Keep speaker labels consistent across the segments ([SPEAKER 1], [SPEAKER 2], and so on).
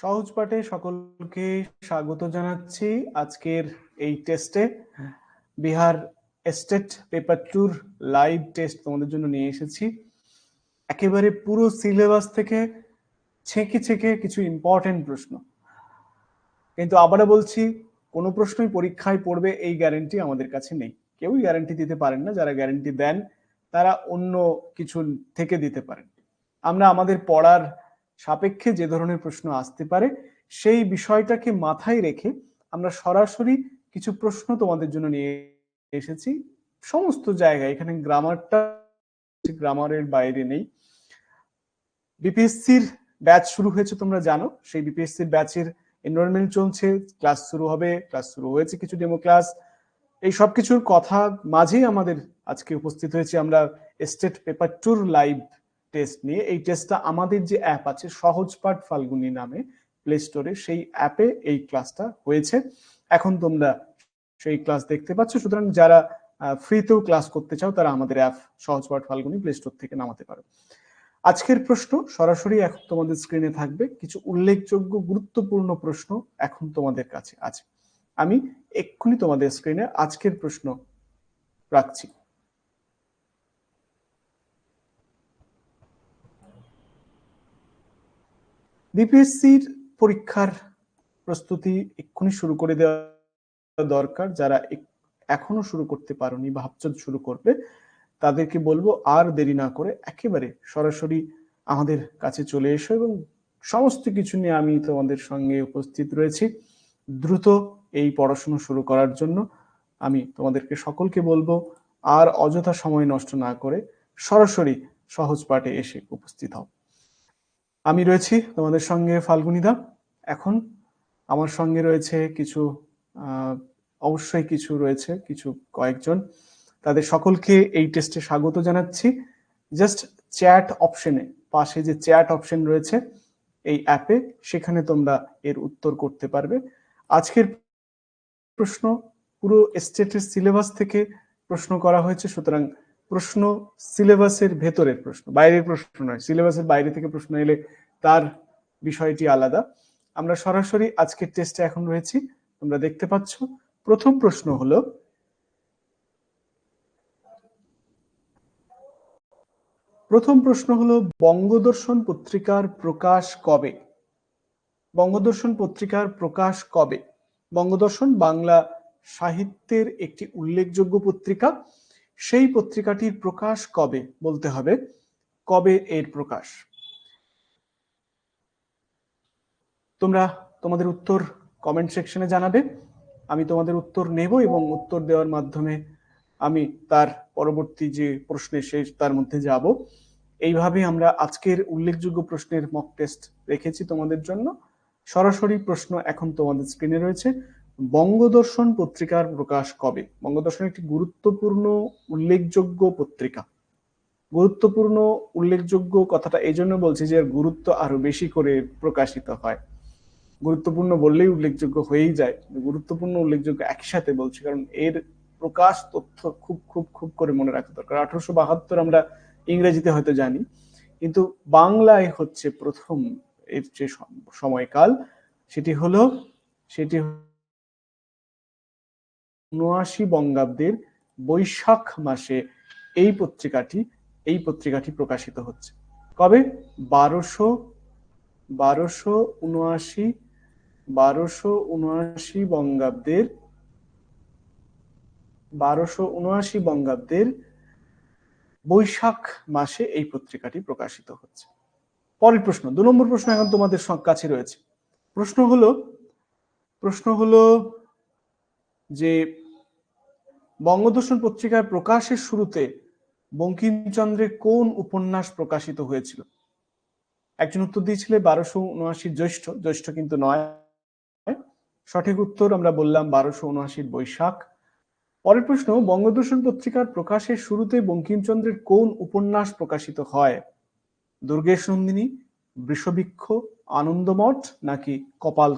[SPEAKER 1] সহজ পাঠে সকলকে স্বাগত জানাচ্ছি আজকের এই টেস্টে বিহার এস্টেট পেপার টুর লাইভ টেস্ট তোমাদের জন্য নিয়ে এসেছি। একেবারে পুরো সিলেবাস থেকে ছেঁকে ছেঁকে কিছু ইম্পর্টেন্ট প্রশ্ন। কিন্তু আবারও বলছি, কোনো প্রশ্নই পরীক্ষায় পড়বে এই গ্যারেন্টি আমাদের কাছে নেই। কেউই গ্যারেন্টি দিতে পারেন না, যারা গ্যারেন্টি দেন, তারা অন্য কিছু থেকে দিতে পারেন। আমরা আমাদের পড়ার সাপেক্ষে যে ধরনের প্রশ্ন আসতে পারে, সেই বিষয়টাকে মাথায় রেখে আমরা সরাসরি কিছু প্রশ্ন তোমাদের জন্য নিয়ে এসেছি। সমস্ত জায়গায়, এখানে গ্রামারটা গ্রামারের বাইরে নেই। বিপিএসসির ব্যাচ শুরু হয়েছে, তোমরা জানো। সেই বিপিএসসির ব্যাচের এনরোলমেন্ট চলছে ক্লাস শুরু হবে ক্লাস শুরু হয়েছে কিছু ডেমো ক্লাস এই সব কিছুর কথা মাঝেই আমাদের আজকে উপস্থিত হয়েছে আমরা state paper tour live test নিয়ে এই টেস্টটা আমাদের যে অ্যাপ আছে সহজ পাঠ ফাল্গুনি নামে প্লে স্টোরে সেই অ্যাপে এই ক্লাসটা হয়েছে। এখন তোমরা সেই ক্লাস দেখতে পাচ্ছ। সুতরাং যারা ফ্রিতেও ক্লাস করতে চাও তারা আমাদের অ্যাপ সহজ পাঠ ফাল্গুনি প্লে স্টোর থেকে নামাতে পারো। আজকের প্রশ্ন, সরাসরি এখন তোমাদের স্ক্রিনে থাকবে। কিছু উল্লেখযোগ্য গুরুত্বপূর্ণ প্রশ্ন এখন তোমাদের কাছে আছে। আমি এক্ষুনি তোমাদের স্ক্রিনে আজকের প্রশ্ন রাখছি। বিপিএসসির পরীক্ষার প্রস্তুতি এক্ষুনি শুরু করে দেওয়া দরকার। যারা এখনও শুরু করতে পারোনি ভাবছ শুরু করবে, তাদেরকে বলব আর দেরি না করে একেবারে সরাসরি আমাদের কাছে চলে এসো এবং সমস্ত কিছু নিয়ে আমি তোমাদের সঙ্গে উপস্থিত রয়েছি। দ্রুত এই পড়াশুনো শুরু করার জন্য আমি তোমাদেরকে সকলকে বলব, আর অযথা সময় নষ্ট না করে সরাসরি সহজ পাঠে এসে উপস্থিত হও। আমি রয়েছি তোমাদের সঙ্গে ফাল্গুনিদা এখন আমার সঙ্গে রয়েছে কিছু অবশ্যই কিছু রয়েছে, কিছু কয়েকজন। তাদের সকলকে এই টেস্টে স্বাগত জানাচ্ছি। জাস্ট চ্যাট অপশনে পাশে যে চ্যাট অপশন রয়েছে এই অ্যাপে সেখানে তোমরা এর উত্তর করতে পারবে। আজকের প্রশ্ন, পুরো স্টেটের সিলেবাস থেকে প্রশ্ন করা হয়েছে, সুতরাং প্রশ্ন সিলেবাসের ভেতরের প্রশ্ন, বাইরের প্রশ্ন নয়, সিলেবাসের বাইরে থেকে প্রশ্ন এলে তার বিষয়টি আলাদা। আমরা সরাসরি আজকের টেস্টে এখন রয়েছি, তোমরা দেখতে পাচ্ছ। প্রথম প্রশ্ন হলো, প্রথম প্রশ্ন হলো, বঙ্গদর্শন পত্রিকার প্রকাশ কবে? বঙ্গদর্শন পত্রিকার প্রকাশ কবে? বঙ্গদর্শন বাংলা সাহিত্যের একটি উল্লেখযোগ্য পত্রিকা। সেই পত্রিকাটির প্রকাশ কবে বলতে হবে? কবে এর প্রকাশ? তোমরা তোমাদের উত্তর কমেন্ট সেকশনে জানাবে। আমি তোমাদের উত্তর নেব এবং উত্তর দেওয়ার মাধ্যমে আমি তার পরবর্তী যে প্রশ্নে শেষ, তার মধ্যে যাব। এইভাবে আমরা আজকের উল্লেখযোগ্য প্রশ্নের মক টেস্ট রেখেছি তোমাদের জন্য। সরাসরি প্রশ্ন এখন তোমাদের স্ক্রিনে রয়েছে। বঙ্গদর্শন পত্রিকার প্রকাশ কবে? বঙ্গদর্শন একটি গুরুত্বপূর্ণ, উল্লেখযোগ্য পত্রিকা। গুরুত্বপূর্ণ, উল্লেখযোগ্য কথাটা এই জন্য বলছি যে গুরুত্ব আরও বেশি করে প্রকাশিত হয়। গুরুত্বপূর্ণ বললেই উল্লেখযোগ্য হয়েই যায়। গুরুত্বপূর্ণ, উল্লেখযোগ্য একসাথে বলছি কারণ এর প্রকাশ তথ্য খুব খুব খুব করে মনে রাখা দরকার। আঠারোশো বাহাত্তর আমরা ইংরেজিতে হয়তো জানি, কিন্তু বাংলায় হচ্ছে প্রথম এর যে সময়কাল, সেটি হলো, সেটি উনআশি বঙ্গাব্দের বৈশাখ মাসে এই পত্রিকাটি এই পত্রিকাটি প্রকাশিত হচ্ছে। কবে? বারোশো বারোশো উনআশি বারোশো উনআশি বঙ্গাব্দের, বারোশো উনআশি বঙ্গাব্দের বৈশাখ মাসে এই পত্রিকাটি প্রকাশিত হচ্ছে। পরের প্রশ্ন, দু নম্বর প্রশ্ন এখন তোমাদের কাছে রয়েছে। প্রশ্ন হলো প্রশ্ন হলো যে বঙ্গদর্শন পত্রিকায় প্রকাশের শুরুতে বঙ্কিমচন্দ্রের কোন উপন্যাস প্রকাশিত হয়েছিল? একজন উত্তর দিয়েছিলে বারোশো উনআশির জ্যৈষ্ঠ জ্যৈষ্ঠ কিন্তু নয়। সঠিক উত্তর আমরা বললাম বারোশো উনআশির বৈশাখ। পরের প্রশ্ন, বঙ্গদর্শন পত্রিকার প্রকাশের শুরুতে বঙ্কিমচন্দ্রের কোন উপন্যাস প্রকাশিত হয়? দুর্গেশ নন্দিনী বৃষবৃক্ষ আনন্দমঠ নাকি কপাল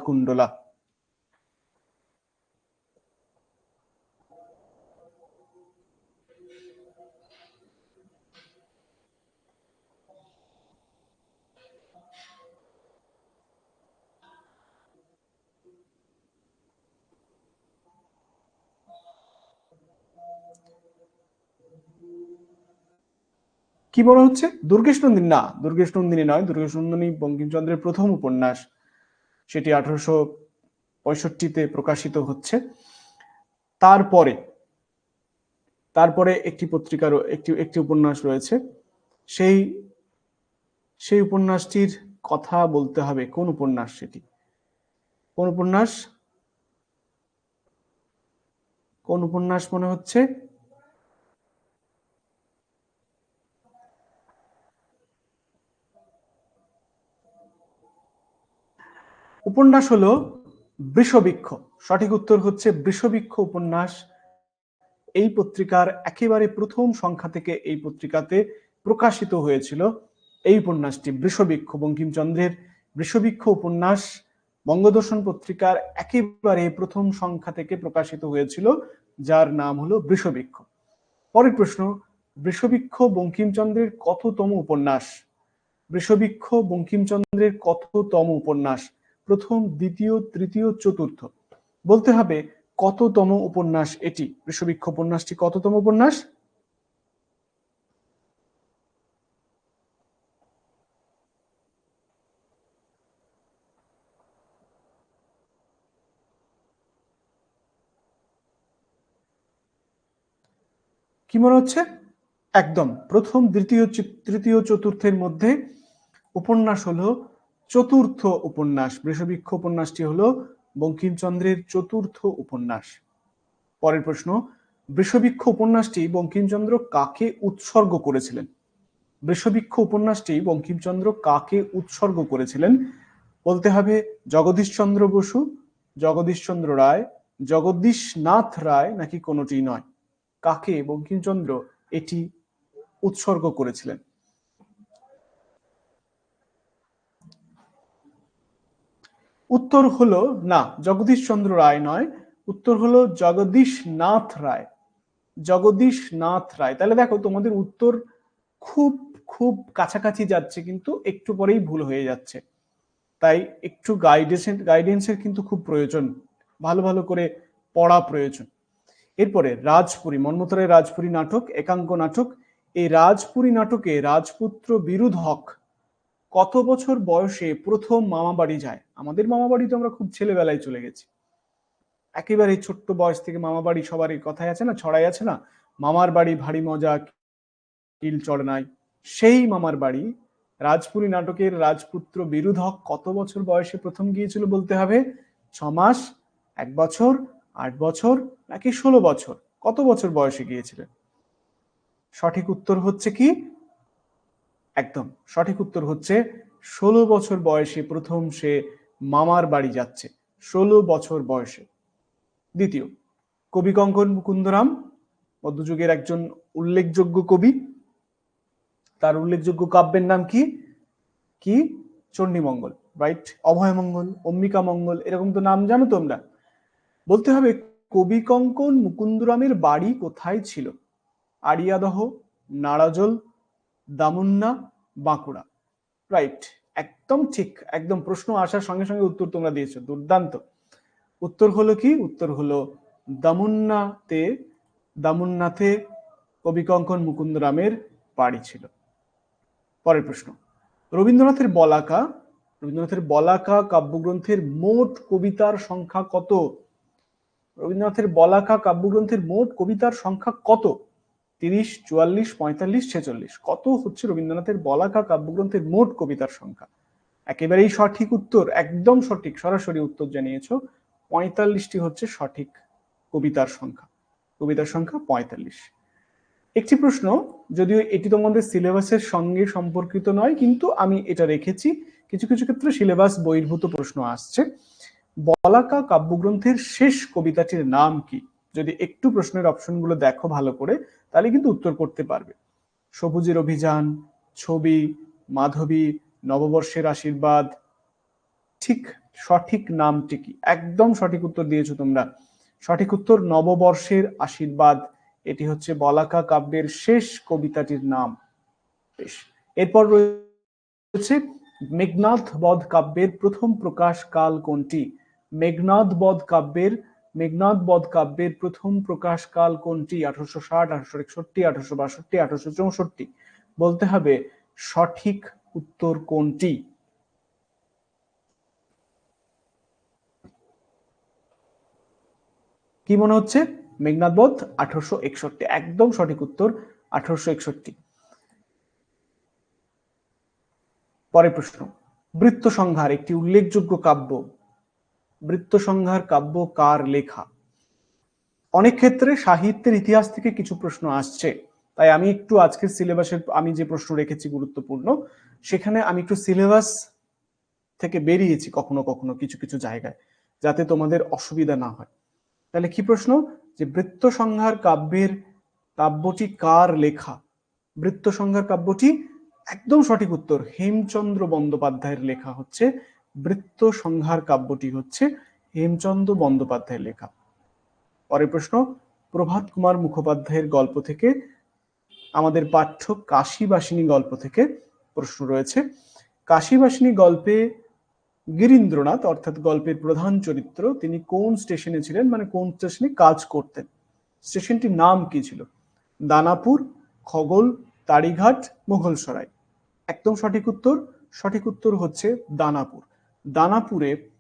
[SPEAKER 1] কি বলা হচ্ছে? দুর্গেশ নন্দিনী না দুর্গেশ নন্দিনী নয় দুর্গেশ নন্দিনী বঙ্কিমচন্দ্রের প্রথম উপন্যাস, সেটি আঠারোশো পঁয়ষট্টিতে প্রকাশিত হচ্ছে। তারপরে তারপরে একটি পত্রিকার একটি একটি উপন্যাস রয়েছে। সেই সেই উপন্যাসটির কথা বলতে হবে, কোন উপন্যাস সেটি? কোন উপন্যাস? কোন উপন্যাস মনে হচ্ছে? উপন্যাস হলো বৃষবৃক্ষ। সঠিক উত্তর হচ্ছে বৃষবৃক্ষ উপন্যাস। এই পত্রিকার একেবারে প্রথম সংখ্যা থেকে এই পত্রিকাতে প্রকাশিত হয়েছিল এই উপন্যাসটি, বৃষবৃক্ষ বঙ্কিমচন্দ্রের। বৃষবৃক্ষ উপন্যাস বঙ্গদর্শন পত্রিকার একেবারে প্রথম সংখ্যা থেকে প্রকাশিত হয়েছিল, যার নাম হলো বৃষবৃক্ষ। পরের প্রশ্ন, বৃষবৃক্ষ বঙ্কিমচন্দ্রের কততম উপন্যাস? বৃষবৃক্ষ বঙ্কিমচন্দ্রের কততম উপন্যাস? প্রথম, দ্বিতীয়, তৃতীয়, চতুর্থ। বলতে হবে, কততম উপন্যাস এটি? বৃষবৃক্ষ উপন্যাসটি কততম উপন্যাস? কি মনে হচ্ছে? একদম। প্রথম, দ্বিতীয় তৃতীয়, চতুর্থের মধ্যে উপন্যাস হলো চতুর্থ উপন্যাস, বৃষবৃক্ষ উপন্যাসটি হলো বঙ্কিমচন্দ্রের চতুর্থ উপন্যাস। পরের প্রশ্ন, বৃষবৃক্ষ উপন্যাসটি বঙ্কিমচন্দ্র কাকে উৎসর্গ করেছিলেন? বৃষবৃক্ষ উপন্যাসটি বঙ্কিমচন্দ্র কাকে উৎসর্গ করেছিলেন? বলতে হবে জগদীশচন্দ্র বসু, জগদীশচন্দ্র রায় জগদীশ নাথ রায় নাকি কোনোটি নয়? কাকে বঙ্কিমচন্দ্র এটি উৎসর্গ করেছিলেন? উত্তর হলো, না, জগদীশ চন্দ্র রায় নয়। উত্তর হলো, জগদীশ নাথ রায়। জগদীশ নাথ রায়। তাহলে দেখো, তোমাদের উত্তর খুব খুব কাছাকাছি যাচ্ছে, কিন্তু একটু পরেই ভুল হয়ে যাচ্ছে। তাই একটু গাইডেন্স গাইডেন্সের কিন্তু খুব প্রয়োজন। ভালো ভালো করে পড়া প্রয়োজন। এরপরে, রাজপুরী মন্মথরের রাজপুরী নাটক, একাঙ্ক নাটক। এই রাজপুরী নাটকে রাজপুত্র বিরুধক কত বছর বয়সে প্রথম মামা বাড়ি যায়? আমাদের মামা বাড়ি তো আমরা খুব ছেলেবেলায় চলে গেছি। একেবারে ছোট্ট বয়স থেকে মামা বাড়ি সবারই কথাই আছে না, ছড়াই আছে না? মামার বাড়ি ভারী মজা, কিল চড়নাই। সেই মামার বাড়ি, রাজপুরী নাটকের রাজপুত্র বিরুধক কত বছর বয়সে প্রথম গিয়েছিল বলতে হবে? ছ মাস, এক বছর, আট বছর, নাকি ষোলো বছর? কত বছর বয়সে গিয়েছিলেন? সঠিক উত্তর হচ্ছে কি? একদম। সঠিক উত্তর হচ্ছে, ষোলো বছর বয়সে প্রথম সে মামার বাড়ি যাচ্ছে। ষোলো বছর বয়সে। দ্বিতীয়, কবি কঙ্কন মুকুন্দরাম, মধ্যযুগের একজন উল্লেখযোগ্য কবি। তার উল্লেখযোগ্য কাব্যের নাম কি? কি? চণ্ডীমঙ্গল রাইট অভয়মঙ্গল অম্বিকা মঙ্গল, এরকম তো নাম জানো তোমরা। বলতে হবে, কবি কঙ্কন মুকুন্দরামের বাড়ি কোথায় ছিল? আড়িয়াদহ, নাড়াজল দামুন্না বাঁকুড়া। রাইট একদম ঠিক, একদম প্রশ্ন আসার সঙ্গে সঙ্গে উত্তর তোমরা দিয়েছ, দুর্দান্ত। উত্তর হলো কি? উত্তর হলো দামুন্নাতে দামুন্নাথে কবি কঙ্কন মুকুন্দরামের বাড়ি ছিল। পরের প্রশ্ন, রবীন্দ্রনাথের বলাকা রবীন্দ্রনাথের বলাকা কাব্যগ্রন্থের মোট কবিতার সংখ্যা কত? রবীন্দ্রনাথের বলাকা কাব্যগ্রন্থের মোট কবিতার সংখ্যা কত? তিরিশ, চুয়াল্লিশ, পঁয়তাল্লিশ, ছেচল্লিশ। কত হচ্ছে রবীন্দ্রনাথের বলাকা কাব্যগ্রন্থের মোট কবিতার সংখ্যা? একেবারেই সঠিক উত্তর, একদম সঠিক, সরাসরি উত্তর জানিয়েছ, পঁয়তাল্লিশটি হচ্ছে সঠিক কবিতার সংখ্যা। কবিতার সংখ্যা পঁয়তাল্লিশ। একটি প্রশ্ন, যদিও এটি তোমাদের সিলেবাসের সঙ্গে সম্পর্কিত নয়, কিন্তু আমি এটা রেখেছি, কিছু কিছু ক্ষেত্রে সিলেবাস বহির্ভূত প্রশ্ন আসছে। বলাকা কাব্যগ্রন্থের শেষ কবিতাটির নাম কি? যদি একটু প্রশ্নের অপশনগুলো দেখো ভালো করে, তাহলে কিন্তু উত্তর করতে পারবে। সবুজের অভিযান, ছবি, মাধবী, নববর্ষের আশীর্বাদ, ঠিক সঠিক নামটি কি? একদম সঠিক উত্তর দিয়েছ তোমরা। সঠিক উত্তর নববর্ষের আশীর্বাদ, এটি হচ্ছে বলাকা কাব্যের শেষ কবিতাটির নাম। বেশ, এরপর রয়েছে মেঘনাথ বধ কাব্যের প্রথম প্রকাশ কাল কোনটি? মেঘনাথ বধ কাব্যের মেঘনাদ বধ কাব্যের প্রথম প্রকাশকাল কোনটি? আঠারোশো ষাট, আঠারোশো একষট্টি, আঠারোশো বাষট্টি, আঠারোশো চৌষট্টি। বলতে হবে সঠিক উত্তর কোনটি? কি মনে হচ্ছে? মেঘনাদ বধ, আঠারোশো একষট্টি। একদম সঠিক উত্তর, আঠারোশো একষট্টি। পরের প্রশ্ন। বৃত্ত সংহার একটি উল্লেখযোগ্য কাব্য। বৃত্ত সংহার কাব্য কার লেখা? অনেক ক্ষেত্রে সাহিত্যের ইতিহাস থেকে কিছু প্রশ্ন আসছে। তাই আমি একটু আজকের সিলেবাসের, আমি যে প্রশ্ন রেখেছি গুরুত্বপূর্ণ, সেখানে আমি একটু সিলেবাস থেকে বেরিয়েছি কখনো কখনো কিছু কিছু জায়গায়, যাতে তোমাদের অসুবিধা না হয়। তাহলে কি প্রশ্ন? যে বৃত্ত সংহার কাব্যের কাব্যটি কার লেখা? বৃত্ত সংহার কাব্যটি একদম সঠিক উত্তর হেমচন্দ্র বন্দ্যোপাধ্যায়ের লেখা হচ্ছে বৃত্ত সংহার কাব্যটি হচ্ছে হেমচন্দ্র বন্দ্যোপাধ্যায়ের লেখা। পরের প্রশ্ন, প্রভাত কুমার মুখোপাধ্যায়ের গল্প থেকে, আমাদের পাঠ্য কাশীবাসিনী গল্প থেকে প্রশ্ন রয়েছে। কাশীবাসিনী গল্পে গিরীন্দ্রনাথ, অর্থাৎ গল্পের প্রধান চরিত্র, তিনি কোন স্টেশনে ছিলেন মানে কোন স্টেশনে কাজ করতেন? স্টেশনটির নাম কি ছিল? দানাপুর, খগল, তাড়িঘাট, মুঘলসরাই। একদম সঠিক উত্তর? সঠিক উত্তর হচ্ছে দানাপুর। দানাপুরে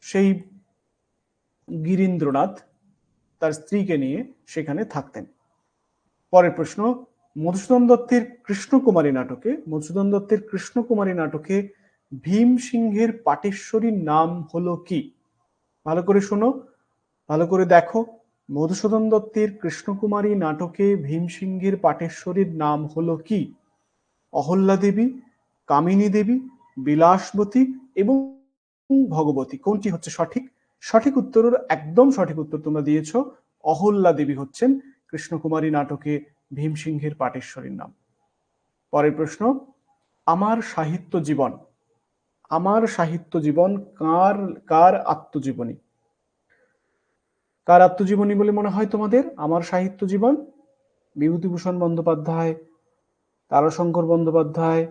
[SPEAKER 1] সেই গিরীন্দ্রনাথ তার স্ত্রীকে নিয়ে সেখানে থাকতেন। পরের প্রশ্ন, মধুসূদন দত্তের কৃষ্ণকুমারী নাটকে, মধুসূদন দত্তের কৃষ্ণকুমারী নাটকে ভীম সিংহের পাটেশ্বরীর নাম হলো কি? ভালো করে শোনো, ভালো করে দেখো। মধুসূদন দত্তের কৃষ্ণকুমারী নাটকে ভীম সিংহের পাটেশ্বরীর নাম হলো কি? অহল্যা দেবী, কামিনী দেবী, বিলাসবতী এবং ভগবতী? কোনটি হচ্ছে সঠিক? সঠিক উত্তরের একদম সঠিক উত্তর তোমরা দিয়েছ। অহল্যা দেবী হচ্ছেন কৃষ্ণকুমারী নাটকে ভীমসিংহের পাটেশ্বরীর নাম। পরের প্রশ্ন, আমার সাহিত্য জীবন, আমার সাহিত্য জীবন কার কার আত্মজীবনী? কার আত্মজীবনী বলে মনে হয় তোমাদের? আমার সাহিত্য জীবন? বিভূতিভূষণ বন্দ্যোপাধ্যায়, তারাশঙ্কর বন্দ্যোপাধ্যায়,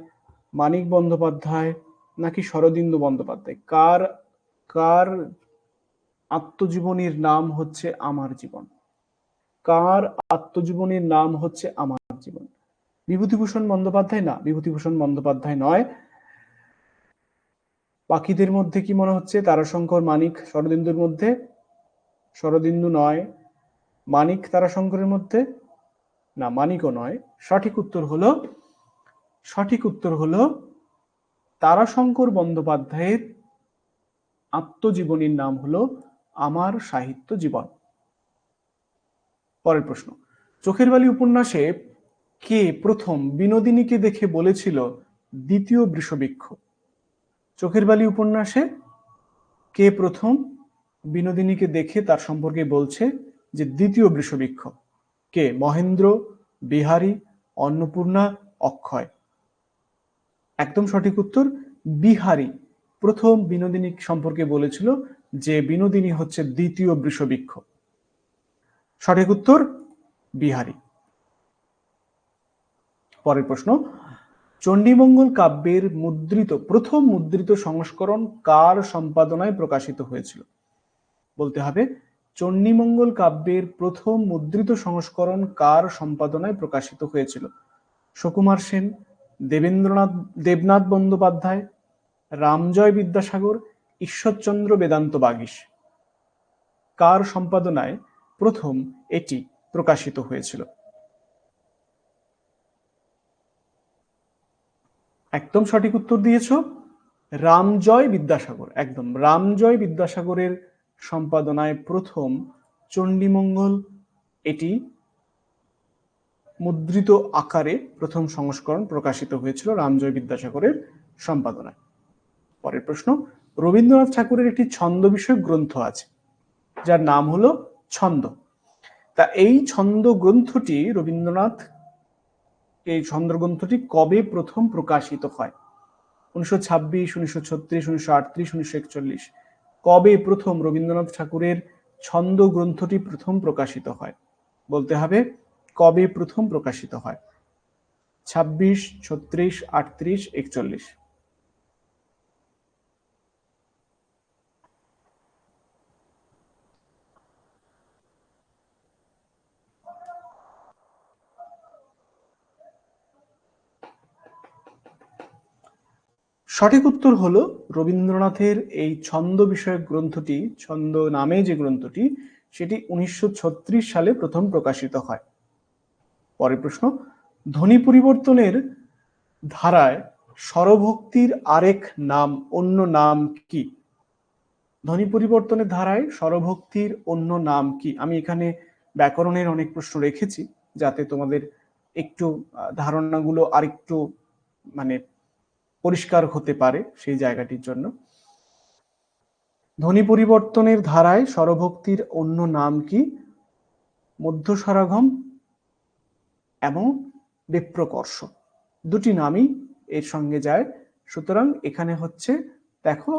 [SPEAKER 1] মানিক বন্দ্যোপাধ্যায় নাকি শরদিন্দু বন্দ্যোপাধ্যায়? কার কার আত্মজীবনীর নাম হচ্ছে আমার জীবন? কার আত্মজীবনীর নাম হচ্ছে আমার জীবন? বিভূতিভূষণ বন্দ্যোপাধ্যায় না, বিভূতিভূষণ বন্দ্যোপাধ্যায় নয়। পাখিদের মধ্যে কি মনে হচ্ছে? তারাশঙ্কর, মানিক, শরদিন্দুর মধ্যে? শরদিন্দু নয়। মানিক তারাশঙ্করের মধ্যে? না, মানিকও নয়। সঠিক উত্তর হলো, সঠিক উত্তর হলো তারাশঙ্কর বন্দ্যোপাধ্যায়ের আত্মজীবনীর নাম হলো আমার সাহিত্য জীবন। পরের প্রশ্ন, চোখের বালি উপন্যাসে কে প্রথম বিনোদিনীকে দেখে বলেছিল দ্বিতীয় বৃষবৃক্ষ? চোখের বালি উপন্যাসে কে প্রথম বিনোদিনীকে দেখে তার সম্পর্কে বলছে যে দ্বিতীয় বৃষবৃক্ষ? কে মহেন্দ্র, বিহারী, অন্নপূর্ণা, অক্ষয়? একদম সঠিক উত্তর, বিহারী। প্রথম বিনোদিনী সম্পর্কে বলেছিল যে বিনোদিনী হচ্ছে দ্বিতীয় বৃষবৃক্ষ। সঠিক উত্তর, বিহারী। পরের প্রশ্ন, চণ্ডীমঙ্গল কাব্যের মুদ্রিত, প্রথম মুদ্রিত সংস্করণ কার সম্পাদনায় প্রকাশিত হয়েছিল? বলতে হবে, চণ্ডীমঙ্গল কাব্যের প্রথম মুদ্রিত সংস্করণ কার সম্পাদনায় প্রকাশিত হয়েছিল? সুকুমার সেন দেবেন্দ্রনাথ, দেবনাথ বন্দ্যোপাধ্যায়, রামজয় বিদ্যাসাগর, ঈশ্বরচন্দ্র বেদান্ত বাগিস কার সম্পাদনায় প্রথম এটি প্রকাশিত হয়েছিল? একদম সঠিক উত্তর দিয়েছ? রামজয় বিদ্যাসাগর, একদম। রামজয় বিদ্যাসাগরের সম্পাদনায় প্রথম চণ্ডীমঙ্গল, এটি মুদ্রিত আকারে প্রথম সংস্করণ প্রকাশিত হয়েছিল রামজয় বিদ্যাসাগরের সম্পাদনায়। পরের প্রশ্ন, রবীন্দ্রনাথ ঠাকুরের একটি ছন্দ বিষয়ক গ্রন্থ আছে, যার নাম হলো ছন্দ। তা এই ছন্দ গ্রন্থটি রবীন্দ্রনাথ, এই ছন্দ গ্রন্থটি কবে প্রথম প্রকাশিত হয়? উনিশশো ছাব্বিশ, উনিশশো ছত্রিশ, উনিশশো আটত্রিশ, উনিশশো একচল্লিশ। কবে প্রথম রবীন্দ্রনাথ ঠাকুরের ছন্দ গ্রন্থটি প্রথম প্রকাশিত হয়? বলতে হবে কবে প্রথম প্রকাশিত হয়? ছাব্বিশ, ছত্রিশ, আটত্রিশ, একচল্লিশ। সঠিক উত্তর হল রবীন্দ্রনাথের এই ছন্দ বিষয়ক গ্রন্থটি, ছন্দ নামে যে গ্রন্থটি, সেটি উনিশশো ছত্রিশ সালে প্রথম প্রকাশিত হয়। পরের প্রশ্ন, ধ্বনি পরিবর্তনের ধারায় স্বরভক্তির আরেক নাম, অন্য নাম কি? ধ্বনি পরিবর্তনের ধারায় স্বরভক্তির অন্য নাম কি? আমি এখানে ব্যাকরণের অনেক প্রশ্ন রেখেছি, যাতে তোমাদের একটু ধারণাগুলো আরেকটু মানে পরিষ্কার হতে পারে সেই জায়গাটির জন্য। ধ্বনি পরিবর্তনের ধারায় স্বরভক্তির অন্য নাম কি? মধ্যস্বরাগম এবং বিপ্রকর্ষ দুটি নামই এর সঙ্গে যায়। সুতরাং এখানে হচ্ছে, দেখো,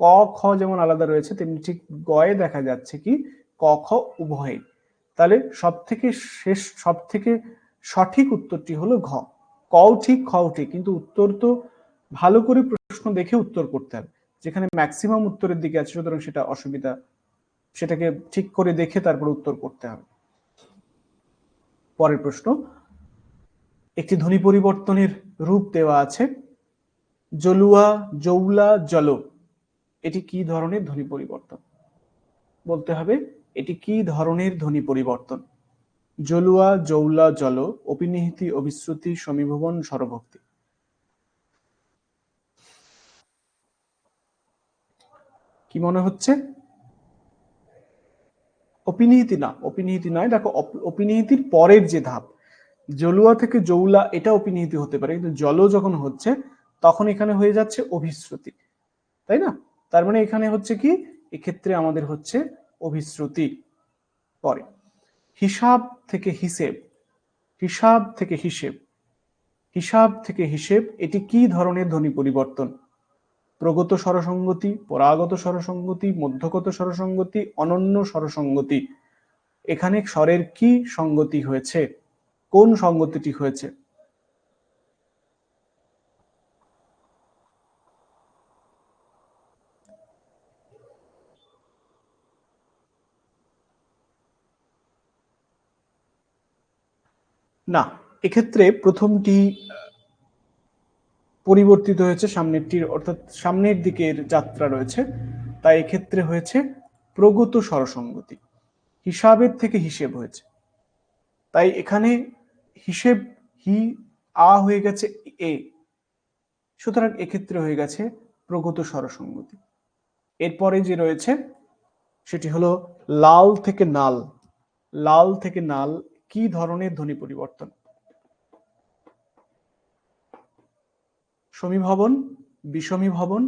[SPEAKER 1] ক, খ যেমন আলাদা রয়েছে, তেমনি ঠিক গয়ে দেখা যাচ্ছে কি, ক, খ উভয় তাহলে সব থেকে শেষ সব থেকে সঠিক উত্তরটি হলো ঘ। কও ঠিক, খও ঠিক, কিন্তু উত্তর তো ভালো করে প্রশ্ন দেখে উত্তর করতে হবে। যেখানে ম্যাক্সিমাম উত্তরের দিকে আছে, সুতরাং সেটা অসুবিধা, সেটাকে ঠিক করে দেখে তারপর উত্তর করতে হবে। পরের প্রশ্ন, একটি ধ্বনি পরিবর্তনের রূপ দেওয়া আছে, জলুয়া জৌলা জল, এটি কি ধরনের ধ্বনি পরিবর্তন? বলতে হবে, এটি কি ধরনের ধ্বনি পরিবর্তন? জলুয়া জৌলা জল, অপিনিহিতি অবিশ্রুতি সমীভবন স্বরভক্তি কি মনে হচ্ছে? অপিনিহিতি না অপিনিহিতি নয়, দেখো অপিনিহিতির পরের যে ধাপ, জলুয়া থেকে জৌলা, এটা অপিনিহিতি হতে পারে, কিন্তু জল যখন হচ্ছে, তখন এখানে হয়ে যাচ্ছে অভিশ্রুতি, তাই না? তার মানে এখানে হচ্ছে কি? এক্ষেত্রে আমাদের হচ্ছে অভিশ্রুতি পরে। হিসাব থেকে হিসেব, হিসাব থেকে হিসেব, হিসাব থেকে হিসেব, এটি কি ধরনের ধ্বনি পরিবর্তন? প্রগত স্বরসঙ্গতি, পরাগত স্বরসঙ্গতি, মধ্যগত স্বরসঙ্গতি, অনন্য স্বরসঙ্গতি। এখানে স্বরের কি সঙ্গতি হয়েছে? কোন সঙ্গতিটি হয়েছে? না, এক্ষেত্রে প্রথমটি পরিবর্তিত হয়েছে, সামনেরটির অর্থাৎ সামনের দিকের যাত্রা রয়েছে। তাই এক্ষেত্রে হয়েছে প্রগত স্বরসঙ্গতি। হিসাবের থেকে হিসেব হয়েছে। তাই এখানে হিসেব হি, আ হয়ে গেছে এ। সুতরাং এক্ষেত্রে হয়ে গেছে প্রগত স্বরসঙ্গতি। এরপরে যে রয়েছে, সেটি হলো লাল থেকে নাল। লাল থেকে নাল কি ধরনের ধ্বনি পরিবর্তন? সমীভবন বিষমীভবন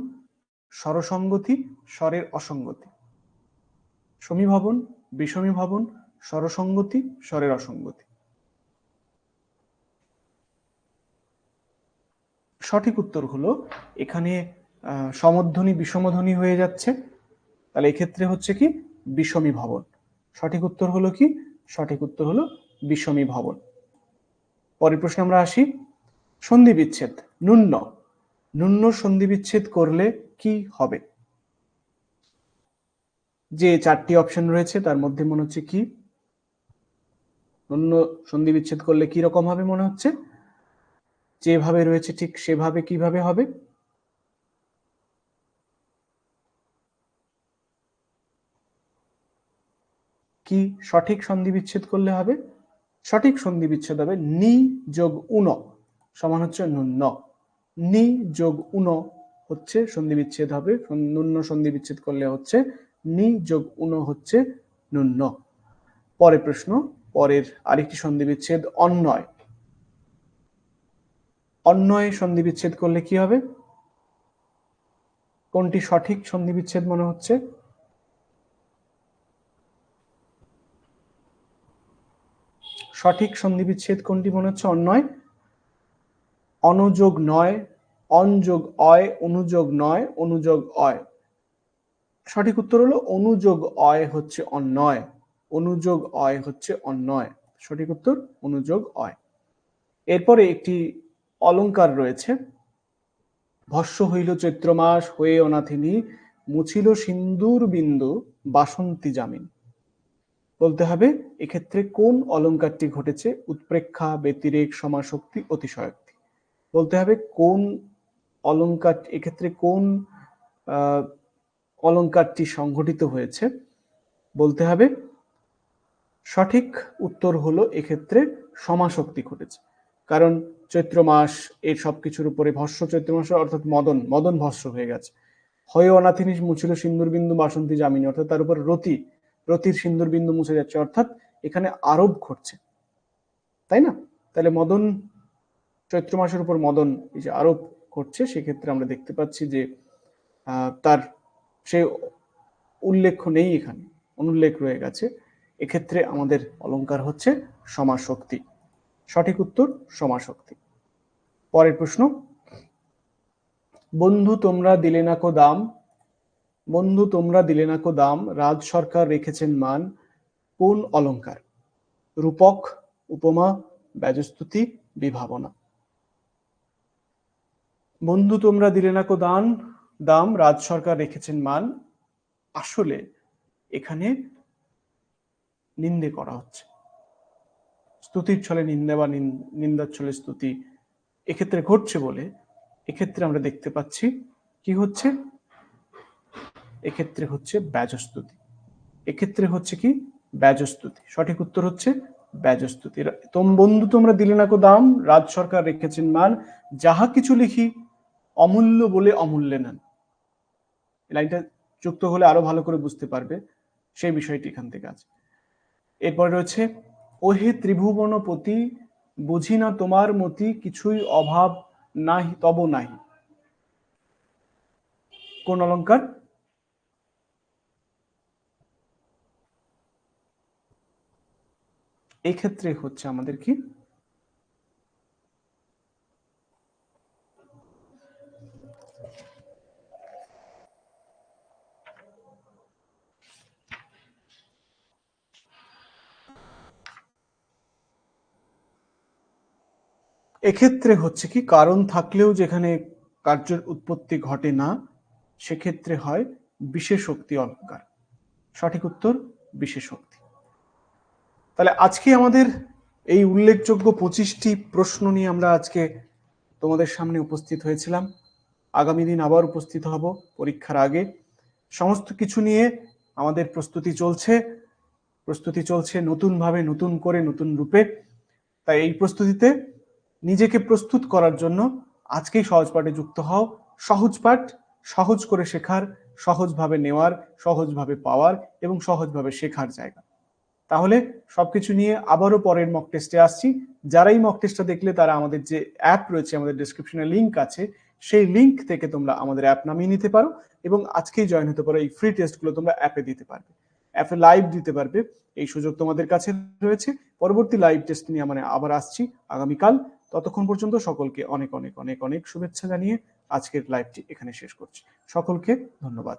[SPEAKER 1] স্বরসঙ্গতি, স্বরের অসঙ্গতি। সমীভবন বিষমীভবন স্বরসঙ্গতি, স্বরের অসঙ্গতি। সঠিক উত্তর হলো, এখানে সমধ্বনি, বিষমধ্বনি হয়ে যাচ্ছে। তাহলে এক্ষেত্রে হচ্ছে কি, বিষমী ভবন। সঠিক উত্তর হলো কি? সঠিক উত্তর হলো বিষমী ভবন। পরের প্রশ্নে আমরা আসি। সন্ধি বিচ্ছেদ নুন্য সন্ধিবিচ্ছেদ করলে কি হবে? যে চারটি অপশন রয়েছে, তার মধ্যে মনে হচ্ছে কি? নুন্য সন্ধি বিচ্ছেদ করলে কি রকম হবে মনে হচ্ছে? যেভাবে রয়েছে ঠিক সেভাবে কীভাবে হবে? কি সঠিক সন্ধি বিচ্ছেদ করলে হবে? সঠিক সন্ধি বিচ্ছেদ হবে নি যোগ উন সমান হচ্ছে নুন্ন নি যোগ উন হচ্ছে সন্ধি বিচ্ছেদ হবে। নুন্ন সন্ধি বিচ্ছেদ করলে হচ্ছে নি যোগ উন হচ্ছে নুন্ন পরের প্রশ্ন, পরের আরেকটি সন্ধি বিচ্ছেদ অন্যয় অন্যয় সন্ধি বিচ্ছেদ করলে কি হবে? কোনটি সঠিক সন্ধি বিচ্ছেদ মনে হচ্ছে? সঠিক সন্ধি বিচ্ছেদ কোনটি মনে হচ্ছে? অন্যয় অনুযোগ নয়, অনযোগ অয়, অনুযোগ নয়, অনুযোগ অয়। সঠিক উত্তর হলো অনুযোগ অয় হচ্ছে অন্যয় অনুযোগ অয় হচ্ছে অন্যয় সঠিক উত্তর, অনুযোগ অয়। এরপরে একটি অলঙ্কার রয়েছে। ভস্য হইল চৈত্র মাস হয়ে অনাথিনী, মুছিল সিন্দুর বিন্দু, বাসন্তী জামিন। বলতে হবে, এক্ষেত্রে কোন অলঙ্কারটি ঘটেছে? উৎপ্রেক্ষা, ব্যতিরেক সমাশক্তি অতিশয়োক্তি বলতে হবে কোন অলংকার এক্ষেত্রে কোন আহ, অলংকারটি সংঘটিত হয়েছে বলতে হবে সঠিক উত্তর হলো এক্ষেত্রে সমাশক্তি ঘটেছে। কারণ চৈত্র মাস এর সবকিছুর উপরে ভস্য চৈত্র মাস অর্থাৎ মদন মদন ভস্য হয়ে গেছে। হয়ে অনাথিনী মুছিল সিন্দুর বিন্দু বাসন্তী জামিনী অর্থাৎ তার উপর রতি রতির সিন্দুর বিন্দু মুছে যাচ্ছে অর্থাৎ এখানে আরোপ ঘটছে। তাই না? তাহলে মদন চৈত্র মাসের উপর মদন এই যে আরোপ করছে, সেক্ষেত্রে আমরা দেখতে পাচ্ছি যে তার সে উল্লেখ নেই এখানে, অনুল্লেখ রয়ে গেছে। এক্ষেত্রে আমাদের অলংকার হচ্ছে সমাশক্তি সঠিক উত্তর সমাশক্তি পরের প্রশ্ন, বন্ধু তোমরা দিলে না কো দাম? বন্ধু তোমরা দিলে না কো দাম? রাজ সরকার রেখেছেন মান। কোন অলঙ্কার? রূপক, উপমা, ব্যজস্তুতি, বিভাবনা। বন্ধু, তোমরা দিলে না কো দান, দাম, রাজ সরকার রেখেছেন মান। আসলে এখানে নিন্দে করা হচ্ছে। স্তুতির ছলে নিন্দা বা নিন- নিন্দার ছলে স্তুতি এক্ষেত্রে ঘটছে বলে এক্ষেত্রে আমরা দেখতে পাচ্ছি কি হচ্ছে? এক্ষেত্রে হচ্ছে ব্যাজস্তুতি। এক্ষেত্রে হচ্ছে কি? ব্যাজস্তুতি। সঠিক উত্তর হচ্ছে ব্যাজস্তুতি। তোম বন্ধু, তোমরা দিলে না কো দাম, রাজ সরকার রেখেছেন মান। যাহা কিছু লিখি অমূল্য বলে অমূল্যে নেন। লাইনটা যুক্ত হলে আরও ভালো করে বুঝতে পারবে সেই বিষয়টি এখান থেকে আছে। এরপরে রয়েছে, ওহে ত্রিভুবনপতি বুঝি না তোমার মতি কিছুই অভাব নাহি, তব নাহি। কোন অলংকার? এক্ষেত্রে হচ্ছে আমাদের কি? এক্ষেত্রে হচ্ছে কি, কারণ থাকলেও যেখানে কার্যের উৎপত্তি ঘটে না, সেক্ষেত্রে হয় বিশেষোক্তি অলঙ্কার সঠিক উত্তর বিশেষোক্তি তাহলে আজকে আমাদের এই উল্লেখযোগ্য পঁচিশটি প্রশ্ন নিয়ে আমরা আজকে তোমাদের সামনে উপস্থিত হয়েছিলাম। আগামী দিন আবার উপস্থিত হব পরীক্ষার আগে। সমস্ত কিছু নিয়ে আমাদের প্রস্তুতি চলছে। প্রস্তুতি চলছে নতুনভাবে, নতুন করে, নতুন রূপে। তাই এই প্রস্তুতিতে নিজেকে প্রস্তুত করার জন্য আজকেই সহজ পাঠে যুক্ত হও। সহজ পাঠ সহজ করে শেখার, সহজভাবে নেওয়ার, সহজভাবে পাওয়ার এবং সহজভাবে শেখার জায়গা। তাহলে সবকিছু নিয়ে আবারও পরের মক টেস্টে আসছি। যারাই মক টেস্টটা দেখলে তারা আমাদের যে অ্যাপ রয়েছে, আমাদের ডিসক্রিপশনে লিংক আছে, সেই লিংক থেকে তোমরা আমাদের অ্যাপ নামিয়ে নিতে পারো এবং আজকেই জয়েন হতে পারো এই ফ্রি টেস্টগুলো তোমরা অ্যাপে দিতে পারবে। অ্যাপে লাইভ দিতে পারবে। এই সুযোগ তোমাদের কাছে রয়েছে। পরবর্তী লাইভ টেস্ট নিয়ে মানে আবার আসছি আগামীকাল। ততক্ষণ পর্যন্ত সকলকে অনেক অনেক অনেক অনেক শুভেচ্ছা জানিয়ে আজকের লাইভটি এখানে শেষ করছি। সকলকে ধন্যবাদ।